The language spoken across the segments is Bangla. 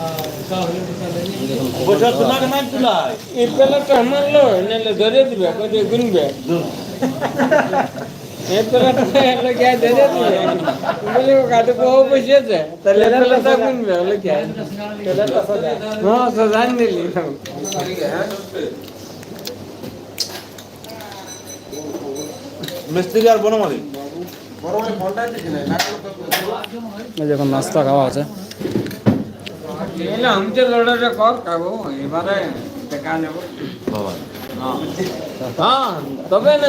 এই তো বছর তোমাকে নাই তুলাই এই পেলাটা আমার লো নাহলে ধরে দিবে কত গুনবে এই পেলাটা নাহলে কে ধরে দিবে বলে কাটে বহু বসেছে তাহলে পেলাটা গুনবে বলে কে পেলাটা সজা হ্যাঁ সজান দিলি মিস্ত্রি আর বনমালী এই যে এখন নাস্তা খাওয়া আছে এলে আমতে লড়াটা কর খাব এবারে দেখা নেব বাবা হ্যাঁ তবে না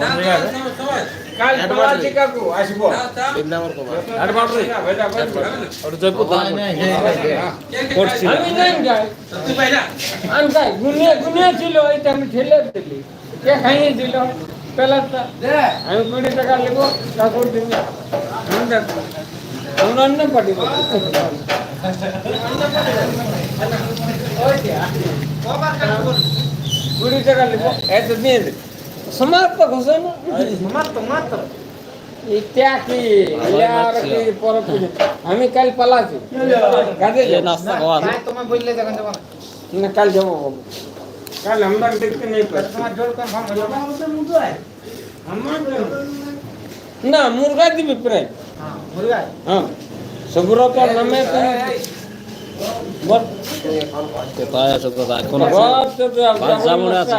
বৃন্দাবন কাল তোমার চিকাকু আসব। বৃন্দাবন কুমার আরে বাপরে ওটা জয়পুর করছি। আমি যাই। যাই আমি যাই। গুনিয়ে গুনিয়ে ছিল ওইটা আমি ঠেলে দিলি। কে খাইয়ে দিল পেলাটা আমি কুড়ি টাকা নেব কাকুর দিন আমি দেখো আমরা অন্য পার্টি কুড়ি টাকা নেব এত দিয়ে দে সমাপ্ত ঘোষণা মাত্র মাত্র ইত্যা কি ইয়ার কি পর আমি কাল পালাছি কাজে এই নাস্তা খাওয়া আছে তোমার কোথায় আছে কোথায় এখন আছে বল তো তো বাদশা মনে আছে।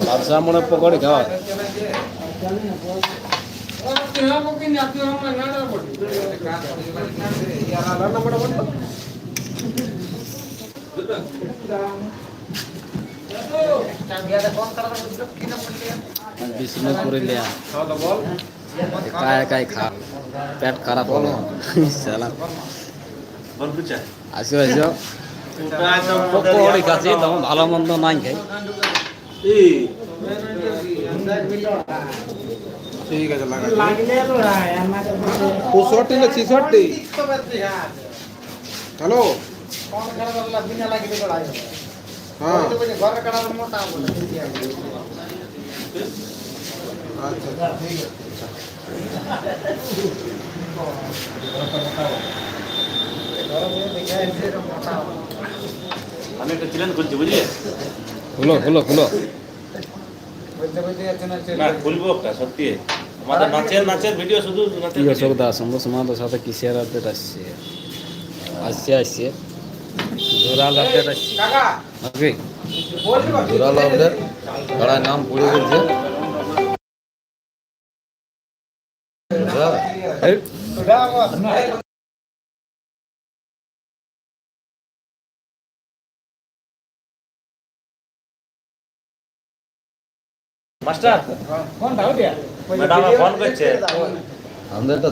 বাদশা মনে পকড়ি খাওয়া তুই হব কি না বিষ্ণু করে লিয়া একা একাই খা পেট খারাপ হলো। সালাম আসো আসো। পকড়ি খাচ্ছি তখন ভালো মন্দ নাই খাই। ঠিক আছে পঁয়ষট্টি না ছিষট্টি হ্যালো? হ্যাঁ। আমি একটা চ্যালেঞ্জ করছি বুঝলি? খুলো খুলো খুলো। না খুলবো একটা সত্যি। আমাদের নাচের নাচের ভিডিও শুধু নাচের video। সৌদা সন্তোষ মাহাতোর সাথে কিসের আপডেট আসছে? আসছে আসছে। জোরাল আপডেট আসছে ওকে জোরাল আপডেট নাম পড়ে গেছে। মাস্টার কোনটা? ওটা ম্যাডাম ফোন করছে। আমাদের তো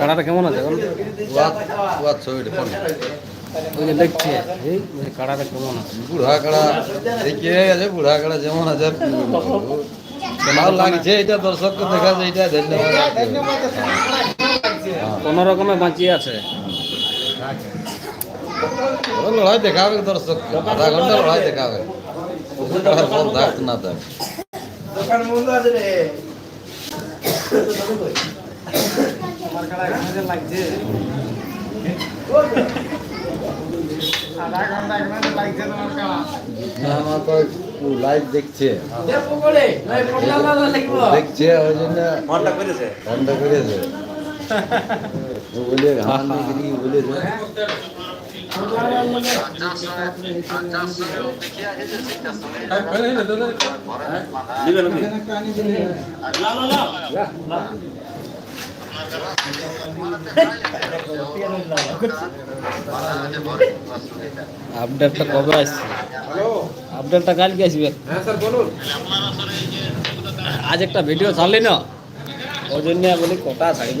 কাড়াটা কেমন আছে ফোন দেখছে এই কাড়াটা কেমন আছে? বুড়া কাড়া দেখিয়ে গেছে বুড়া কাড়া যেমন আছে। ভালো লাগছে এটা দর্শককে দেখা যায় এটা ধন্যবাদ। কোনো রকমে বাঁচিয়ে আছে। লড়াই দেখাবে দর্শক আধা ঘণ্টা লড়াই দেখাবে। লড়াই বল থাক না থাক লাইভ দেখছে। দেখছে ওই জন্য করেছে করেছে বলে কি আপডেটটা কবে আসছে? আপডেটটা কালকে আসবে। আজ একটা ভিডিও ছাড়লি না? ওই জন্য বলি কটা ছাড়িব।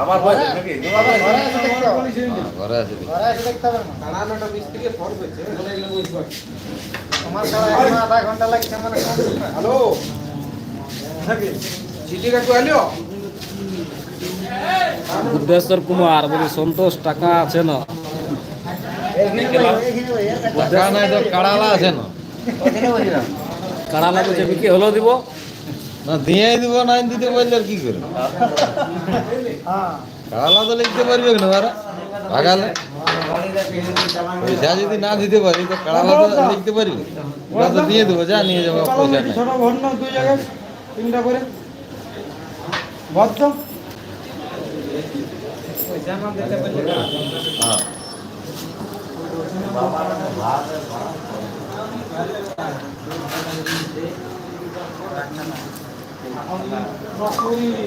কালার বলে কাড়া সেরকমই আছে লাগবে যে বুড়া বটে না আমার বয়স নাকি ঘরে আছে বুদ্ধেশ্বর কুমার বলি সন্তোষ টাকা আছে না? টাকা নাই তো কাড়ালা আছে না? কাড়া লাগছে বিক্রি হলো দিব। না দিয়ে দিব নাই দিতে বললে আর কি করবে কাড়ালা তো লিখতে পারবে না ওরা। ভাগালে। পয়সা যদি না দিতে পারি তো কাড়ালা তো লিখতে পারবে। ওরা তো দিয়ে দেবো যা নিয়ে যাব পয়সা নেই। দুই জায়গায় তিনটা করে। ভদ্র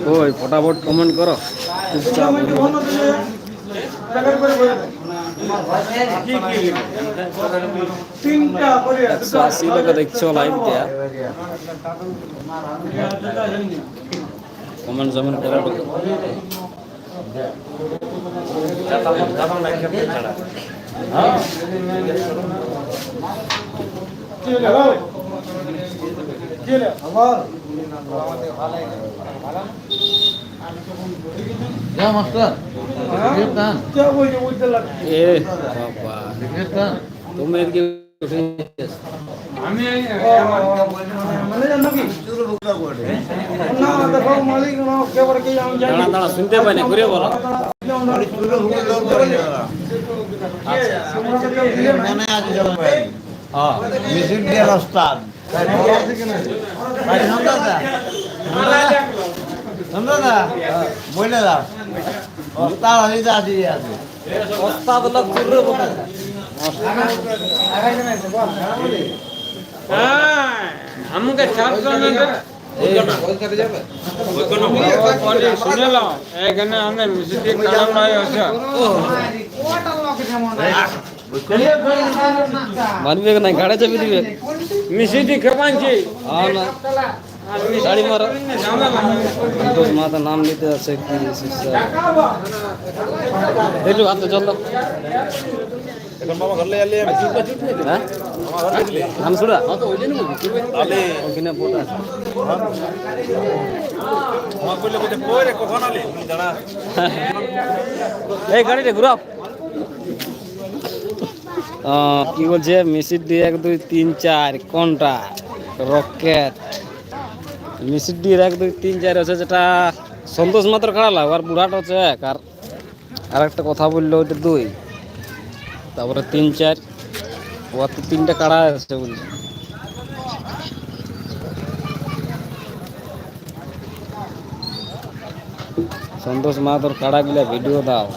দুই জায়গায় জায়গায় করে। একশো আশি টাকা দেখছ লাইভ দেয়া। কমেন্ট জমেন্ট করে ঢুকো। তখন লাইন কেমন ছাড়া কি হলো ভাই? কি হলো? আবার যা মাস্টার সিগারেট টান কে বলছে বুঝতে লাগছে এ বাবা সিগারেট টান তুমি এদিকে উঠে আমি মানে জানো কি না দেখো মালিক না কে বলে কি আমি জানি দাঁড়া দাঁড়া শুনতে পাই না ঘুরে বলো হ্যাঁ মিউজিক দিয়ে বলে দাও ওস্তাদ হইতে আসি আছে ঘুরে বলো হ্যাঁ। আমাকে ছাত্র না শুনেল এখানে আমি আলে আমি চুপ চুপ হ্যাঁ আমার ঘরে গেলে নাম সুরা আলে ওখানে পোটা আছে আমার কইলে বলতে কই রে কখন আলে বলি দাঁড়া এই গাড়িটা ঘুরাও কি বলছে? মিসির ডি এক, দুই, তিন, চার। কোনটা? রকেট। মিসির ডি এক, দুই, তিন, চার হচ্ছে যেটা সন্তোষ মাত্র খাড়ালা আর বুড়াটা হচ্ছে এক। আর একটা কথা বলল ওইটা দুই। তারপরে তিন, চার। ওর তো তিনটা কাড়া আছে বলছে। সন্তোষ মাহাতোর কাড়াগুলা ভিডিও দাও।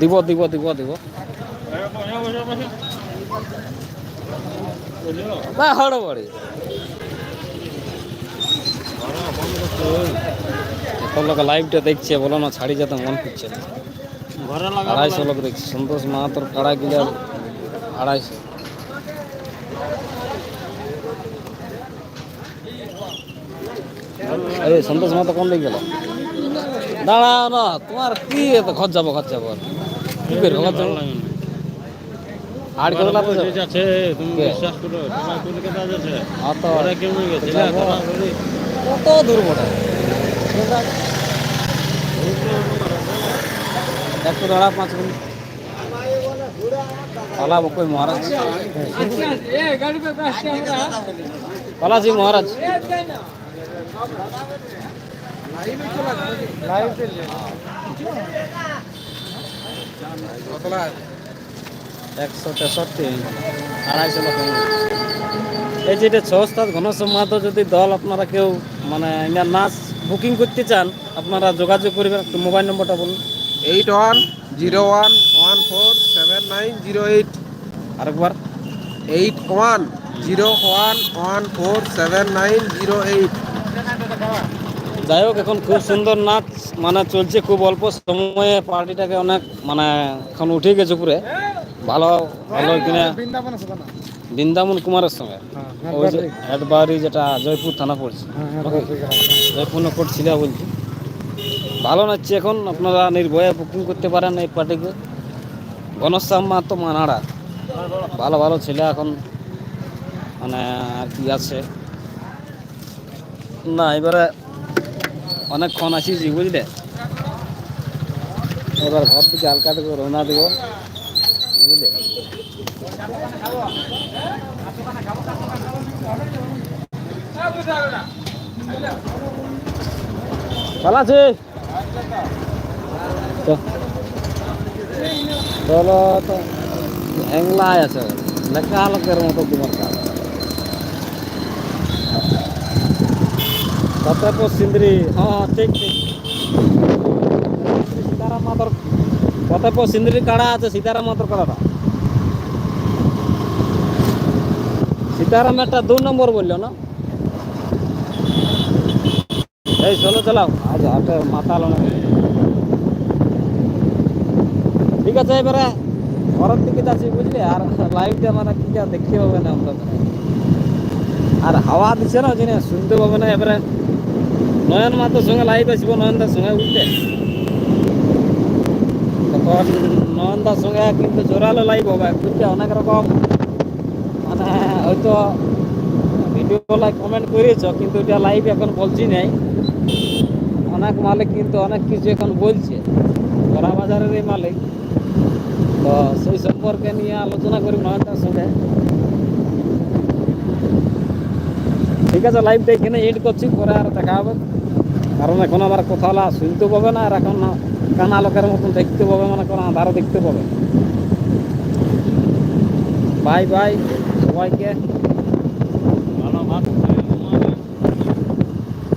দিব দিব দিব দিব। না হড়বড়ে এত লোক লাইভটা দেখছে বলো না ছাড়ি যেতে মন করছে আড়াইশো লোক দেখছে সন্তোষ মাহাতোর কাড়া গিলা আড়াইশো। এই সন্তোষ মাতা কোন দিকে গেল? দাঁড়াও না তোমার কি এত খরচ যাব খরচ যাব কি করব খরচ আর কেউ লাভ আছে তুমি বিশ্বাস করো তোমার কোন কাজ আছে অত ওরা কেমন গেছে কত দূর একটু দাঁড়া পাঁচ মিনিট। মহারাজ। মহারাজ। একশো তেষট্টি আড়াইশো লোক এই যে এটা ছস্তাদ ঘনশ্যাম যদি দল আপনারা কেউ মানে এনার নাচ বুকিং করতে চান আপনারা যোগাযোগ করবেন একটু মোবাইল নম্বরটা বলুন। Eight one zero one one four seven nine zero eight. আরেকবার। Eight one zero one one four seven nine zero eight. যাই হোক এখন খুব সুন্দর নাচ মানে চলছে। খুব অল্প সময়ে পার্টিটাকে অনেক মানে এখন উঠে গেছে উপরে ভালো ভালো কিনা। বৃন্দাবন কুমারের সঙ্গে। ওই যে হেডবাড়ি যেটা জয়পুর থানা পড়ছে। জয়পুর কোর্ট ছিল বলছি। ভালো নাচছে এখন আপনারা নির্ভয়ে বুকিং করতে পারেন এই পার্টিকে ঘনশ্যাম মাহাতো মানাড়া। ভালো ভালো ছেলে এখন। মানে আর কি আছে। না এবারে অনেকক্ষণ আসিছি বুঝলে? এবার ঘর দিকে হালকা থেকে রওনা দেব। বুঝলে ভালো আছে চলো তো হ্যাংলাই আছে। লেখা লোকের মতো তোমার কাজ। ফতেপুর সিন্দ্রি হ্যাঁ ঠিক ঠিক। সীতারাম মাতর ফতেপুর সিন্দ্রি কাড়া আছে, সীতারাম মাতর কাড়াটা। সীতারাম একটা দু নম্বর বলল না? এই চলো চালাও। আজ হাটে মাথা না। ঠিক আছে, এবারে ঘরের দিকে যাচ্ছি, বুঝলি? আর লাইভটা মানে কি যা দেখতে হবে না আমরা? আর হাওয়া দিচ্ছে না জিনিস শুনতে পাবে না, এবারে নয়ন মাতার সঙ্গে লাইভ আসব, নয়নদার সঙ্গে, বুঝলে? নয়নদার সঙ্গে কিন্তু জোরালো লাইভ হবে বুঝলে অনেক রকম। মানে হয়তো ভিডিও লাইক কমেন্ট করেছ, কিন্তু এটা লাইভ এখন বলছি নাই। অনেক মালিক কিন্তু অনেক কিছু এখন বলছে বড়া বাজারের এই মালিক। তো সেই সম্পর্কে নিয়ে আলোচনা করি নয়নদার সঙ্গে। ঠিক আছে লাইভটা এখানে এড করছি, পরে আর দেখা হবে। কারণ এখন আমার কথা শুনতে পাবে না, আর এখন না। কানা লোকের মতন দেখতে পাবে, মনে করো আধারও দেখতে পাবে। বাই বাই, সবাইকে ভালো ভাত